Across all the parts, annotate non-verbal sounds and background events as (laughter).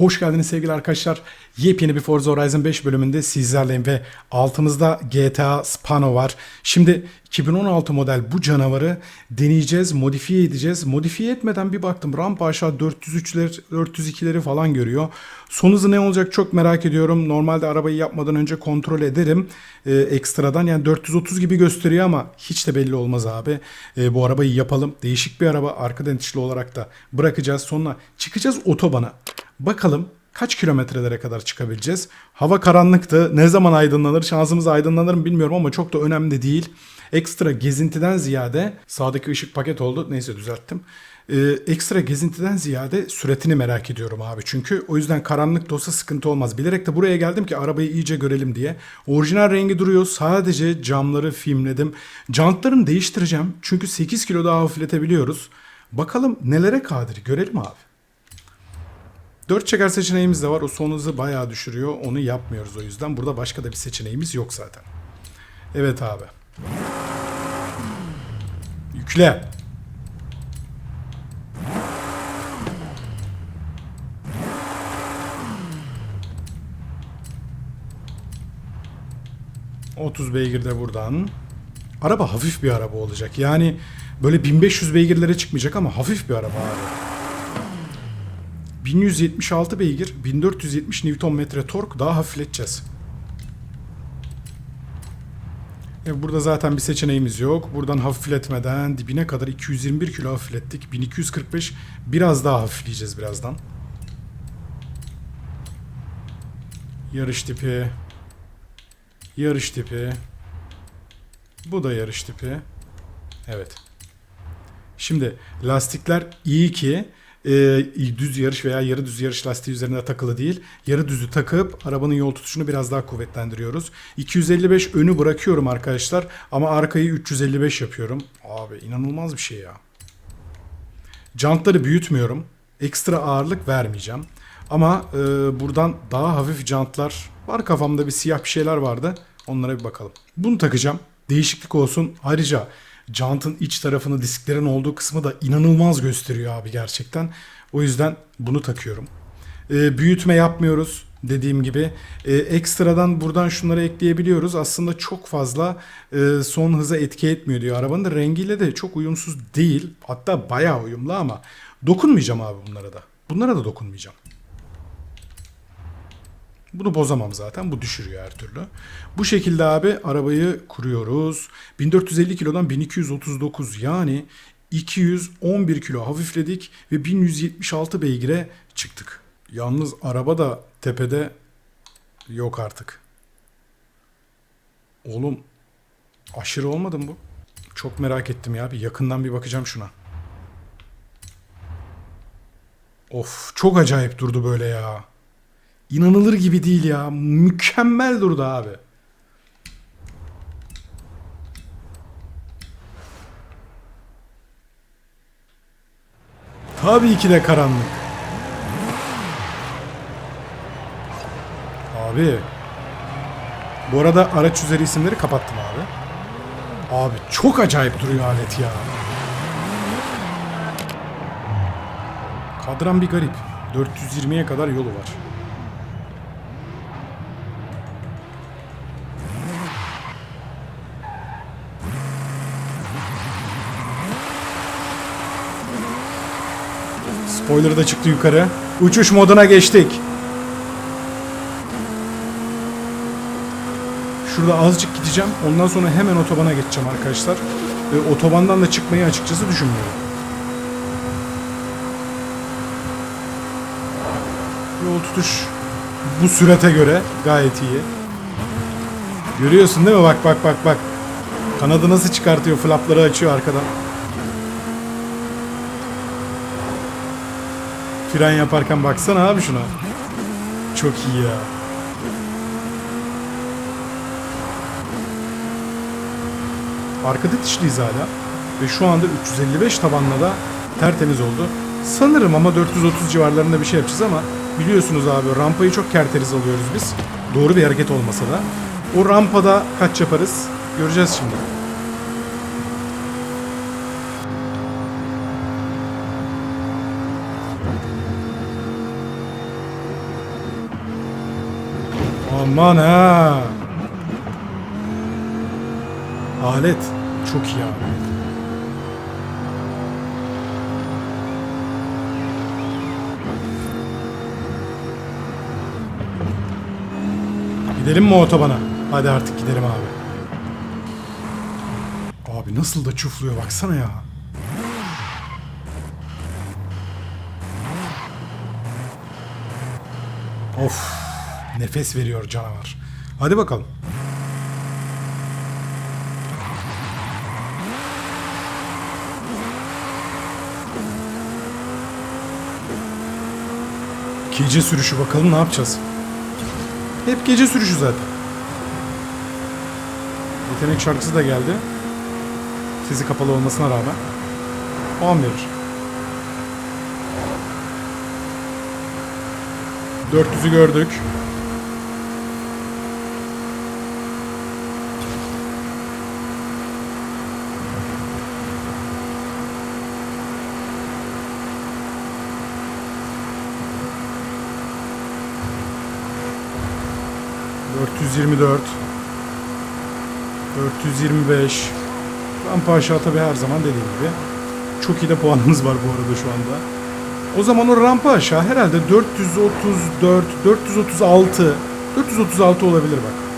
Hoş geldiniz sevgili arkadaşlar. Yepyeni bir Forza Horizon 5 bölümünde sizlerleyim ve altımızda GTA Spano var. Şimdi 2016 model bu canavarı deneyeceğiz, modifiye edeceğiz. Modifiye etmeden bir baktım rampa aşağı 403'ler, 402'leri falan görüyor. Son hızı ne olacak çok merak ediyorum. Normalde arabayı yapmadan önce kontrol ederim e, ekstradan. Yani 430 gibi gösteriyor ama hiç de belli olmaz abi. E, bu arabayı yapalım. Değişik bir araba. Arka dentişli olarak da bırakacağız. Sonra çıkacağız otobana. Bakalım kaç kilometrelere kadar çıkabileceğiz. Hava karanlıktı. Ne zaman aydınlanır, şansımız aydınlanır mı bilmiyorum ama çok da önemli değil. Ekstra gezintiden ziyade sağdaki ışık paket oldu. Neyse düzelttim. Ee, ekstra gezintiden ziyade süretini merak ediyorum abi. Çünkü o yüzden karanlık da olsa sıkıntı olmaz. Bilerek de buraya geldim ki arabayı iyice görelim diye. Orijinal rengi duruyor. Sadece camları filmledim. Jantlarını değiştireceğim. Çünkü 8 kilo daha hafifletebiliyoruz. Bakalım nelere kadir görelim abi. 4 çeker seçeneğimiz de var. O son hızı bayağı düşürüyor. Onu yapmıyoruz o yüzden. Burada başka da bir seçeneğimiz yok zaten. Evet abi. Yükle. ...30 beygir de buradan. Araba hafif bir araba olacak. Yani böyle 1500 beygirlere çıkmayacak ama hafif bir araba abi. 1176 beygir, 1470 Nm tork daha hafifleteceğiz. E burada zaten bir seçeneğimiz yok. Buradan hafifletmeden dibine kadar 221 kilo hafiflettik. 1245 biraz daha hafifleyeceğiz birazdan. Yarış tipi. Yarış tipi. Bu da yarış tipi. Evet. Şimdi lastikler iyi ki e, düz yarış veya yarı düz yarış lastiği üzerine takılı değil. Yarı düzü takıp arabanın yol tutuşunu biraz daha kuvvetlendiriyoruz. 255 önü bırakıyorum arkadaşlar ama arkayı 355 yapıyorum. Abi inanılmaz bir şey ya. Jantları büyütmüyorum. Ekstra ağırlık vermeyeceğim. Ama e, buradan daha hafif jantlar var kafamda bir siyah bir şeyler vardı. Onlara bir bakalım. Bunu takacağım. Değişiklik olsun. Ayrıca jantın iç tarafını disklerin olduğu kısmı da inanılmaz gösteriyor abi gerçekten. O yüzden bunu takıyorum. Ee, büyütme yapmıyoruz dediğim gibi. Ee, ekstradan buradan şunları ekleyebiliyoruz. Aslında çok fazla e, son hıza etki etmiyor diyor. Arabanın da rengiyle de çok uyumsuz değil. Hatta bayağı uyumlu ama dokunmayacağım abi bunlara da. Bunlara da dokunmayacağım. Bunu bozamam zaten. Bu düşürüyor her türlü. Bu şekilde abi arabayı kuruyoruz. 1450 kilodan 1239 yani 211 kilo hafifledik ve 1176 beygire çıktık. Yalnız araba da tepede yok artık. Oğlum aşırı olmadı mı bu? Çok merak ettim ya. Bir yakından bir bakacağım şuna. Of çok acayip durdu böyle ya. İnanılır gibi değil ya. Mükemmel durdu abi. Tabii ki de karanlık. Abi. Bu arada araç üzeri isimleri kapattım abi. Abi çok acayip duruyor alet ya. Kadran bir garip. 420'ye kadar yolu var. Spoiler da çıktı yukarı. Uçuş moduna geçtik. Şurada azıcık gideceğim. Ondan sonra hemen otobana geçeceğim arkadaşlar. Ve otobandan da çıkmayı açıkçası düşünmüyorum. Yol tutuş bu sürete göre gayet iyi. Görüyorsun değil mi? Bak bak bak bak. Kanadı nasıl çıkartıyor? Flapları açıyor arkadan. Fren yaparken baksana abi şuna. Çok iyi ya. Arkada dişliyiz hala. Ve şu anda 355 tabanla da tertemiz oldu. Sanırım ama 430 civarlarında bir şey yapacağız ama biliyorsunuz abi rampayı çok kerteriz alıyoruz biz. Doğru bir hareket olmasa da. O rampada kaç yaparız göreceğiz şimdi. Aman ha. Alet. Çok iyi abi. Gidelim mi otobana? Hadi artık gidelim abi. Abi nasıl da çufluyor baksana ya. Of. Nefes veriyor canavar. Hadi bakalım. Gece sürüşü bakalım ne yapacağız. Hep gece sürüşü zaten. Yetenek şarkısı da geldi. Sesi kapalı olmasına rağmen. Puan verir. 400'ü gördük. ...424... ...425... ...rampa aşağı tabi her zaman dediğim gibi... ...çok iyi de puanımız var bu arada şu anda... o zaman o rampa aşağı herhalde 434, 436, 436 olabilir bak.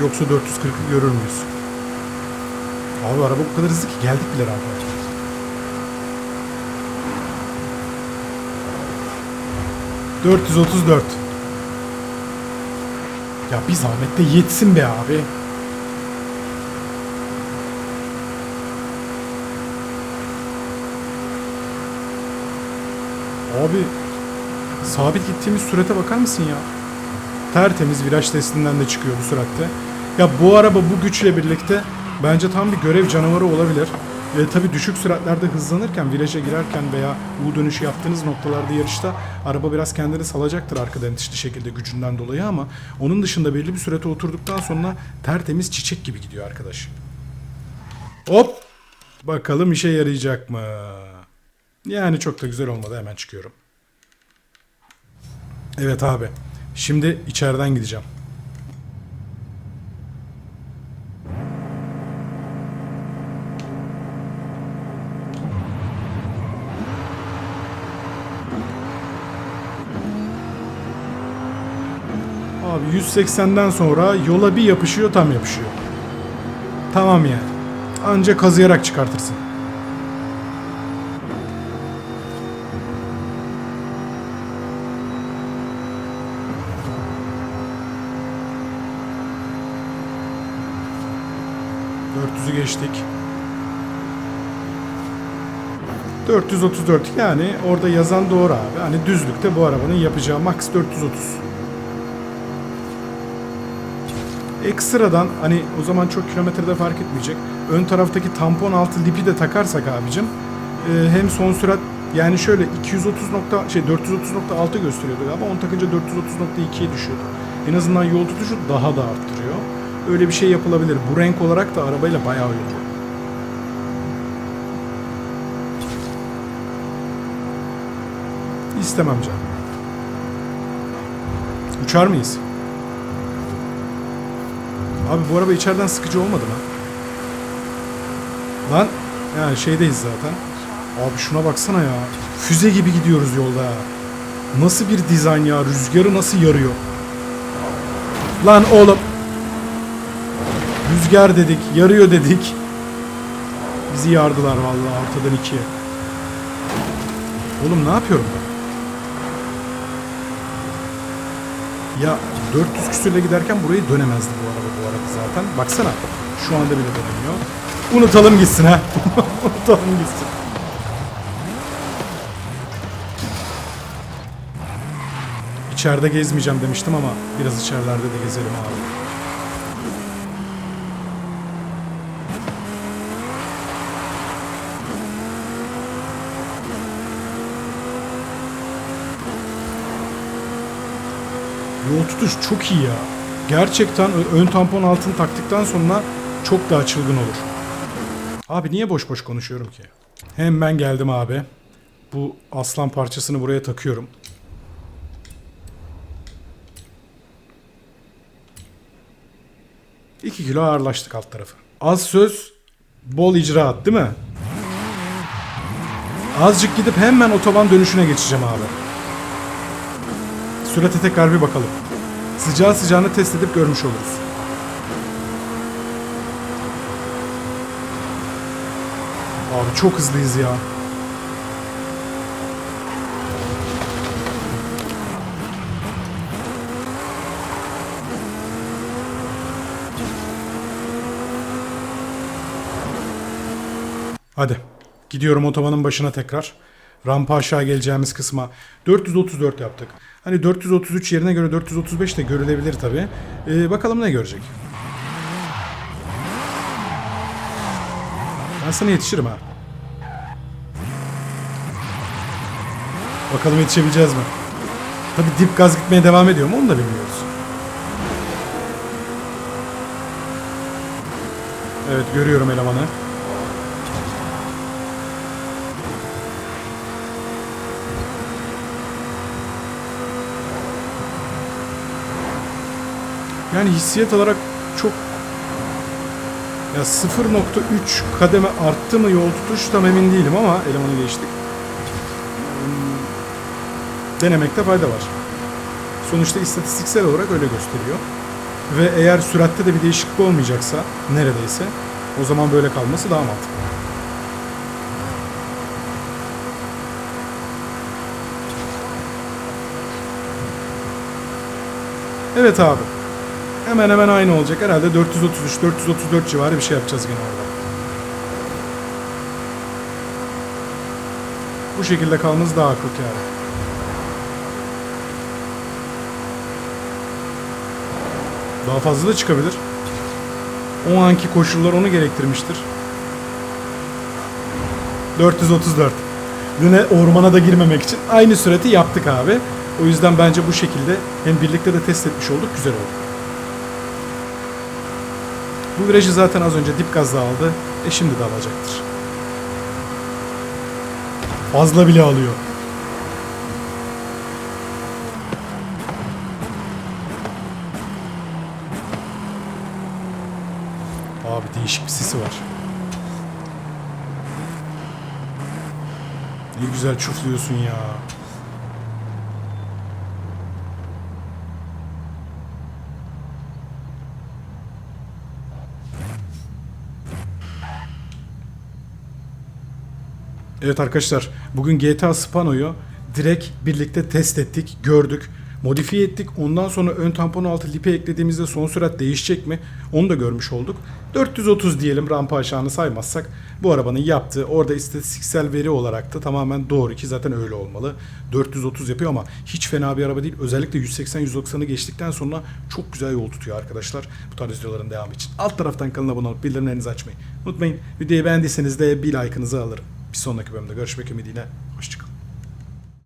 Yoksa 440'ı görür müyüz? Abi araba bu kadar hızlı ki geldik bile rampaya. ...434. Ya bir zahmet de yetsin be abi. Abi sabit gittiğimiz sürete bakar mısın ya? Tertemiz viraj testinden de çıkıyor bu süratte. Ya bu araba bu güçle birlikte bence tam bir görev canavarı olabilir. Ve tabi düşük süratlerde hızlanırken, viraja girerken veya U dönüşü yaptığınız noktalarda yarışta araba biraz kendini salacaktır arkadan itişli şekilde gücünden dolayı ama onun dışında belli bir sürete oturduktan sonra tertemiz çiçek gibi gidiyor arkadaş. Hop! Bakalım işe yarayacak mı? Yani çok da güzel olmadı hemen çıkıyorum. Evet abi. Şimdi içeriden gideceğim. 180'den sonra yola bir yapışıyor tam yapışıyor. Tamam yani. Anca kazıyarak çıkartırsın. ...400'ü geçtik. 434 yani orada yazan doğru abi. Hani düzlükte bu arabanın yapacağı max 430. Ekstradan hani o zaman çok kilometrede fark etmeyecek. Ön taraftaki tampon altı lipi de takarsak abicim e, hem son sürat yani şöyle 230 nokta şey 430.6 gösteriyordu galiba. Onu takınca 430.2'ye düşüyordu. En azından yol tutuşu daha da arttırıyor. Öyle bir şey yapılabilir. Bu renk olarak da arabayla bayağı uyumlu. İstemem canım. Uçar mıyız? Abi bu araba içeriden sıkıcı olmadı mı? Lan yani şeydeyiz zaten. Abi şuna baksana ya. Füze gibi gidiyoruz yolda. Nasıl bir dizayn ya? Rüzgarı nasıl yarıyor? Lan oğlum. Rüzgar dedik, yarıyor dedik. Bizi yardılar vallahi ortadan ikiye. Oğlum ne yapıyorum ben? Ya 400 küsürle giderken burayı dönemezdi bu araba bu arada zaten. Baksana şu anda bile dönemiyor. Unutalım gitsin ha. (laughs) Unutalım gitsin. İçeride gezmeyeceğim demiştim ama biraz içerilerde de gezelim abi. Yol tutuş çok iyi ya. Gerçekten ön tampon altını taktıktan sonra çok daha çılgın olur. Abi niye boş boş konuşuyorum ki? Hem ben geldim abi. Bu aslan parçasını buraya takıyorum. İki kilo ağırlaştık alt tarafı. Az söz, bol icraat değil mi? Azıcık gidip hemen otoban dönüşüne geçeceğim abi. Sürate tekrar bir bakalım. Sıcağı sıcağını test edip görmüş oluruz. Abi çok hızlıyız ya. Hadi. Gidiyorum otobanın başına tekrar. Rampa aşağı geleceğimiz kısma. 434 yaptık. Hani 433 yerine göre 435 de görülebilir tabi. bakalım ne görecek. Ben sana yetişirim ha. Bakalım yetişebileceğiz mi? Tabi dip gaz gitmeye devam ediyor mu onu da bilmiyoruz. Evet görüyorum elemanı. Yani hissiyat olarak çok ya 0.3 kademe arttı mı yol tutuş tam emin değilim ama elemanı geçtik. Denemekte fayda var. Sonuçta istatistiksel olarak öyle gösteriyor. Ve eğer süratte de bir değişiklik olmayacaksa neredeyse o zaman böyle kalması daha mantıklı. Evet abi. Hemen hemen aynı olacak. Herhalde 433-434 civarı bir şey yapacağız gene orada. Bu şekilde kalmamız daha akıl yani. Daha fazla da çıkabilir. O anki koşullar onu gerektirmiştir. 434. Yine ormana da girmemek için aynı sürati yaptık abi. O yüzden bence bu şekilde hem birlikte de test etmiş olduk. Güzel oldu. Bu virajı zaten az önce dip gazla aldı. E şimdi de alacaktır. Fazla bile alıyor. Abi değişik bir sisi var. Ne güzel çufluyorsun ya. Evet arkadaşlar bugün GTA Spano'yu direkt birlikte test ettik, gördük, modifiye ettik. Ondan sonra ön tampon altı lipe eklediğimizde son sürat değişecek mi? Onu da görmüş olduk. 430 diyelim rampa aşağını saymazsak bu arabanın yaptığı orada istatistiksel veri olarak da tamamen doğru ki zaten öyle olmalı. 430 yapıyor ama hiç fena bir araba değil. Özellikle 180-190'ı geçtikten sonra çok güzel yol tutuyor arkadaşlar. Bu tarz videoların devamı için. Alt taraftan kanala abone olup bildirimlerinizi açmayı unutmayın. Videoyu beğendiyseniz de bir like'ınızı alırım. Bir sonraki bölümde görüşmek ümidiyle. Hoşçakalın.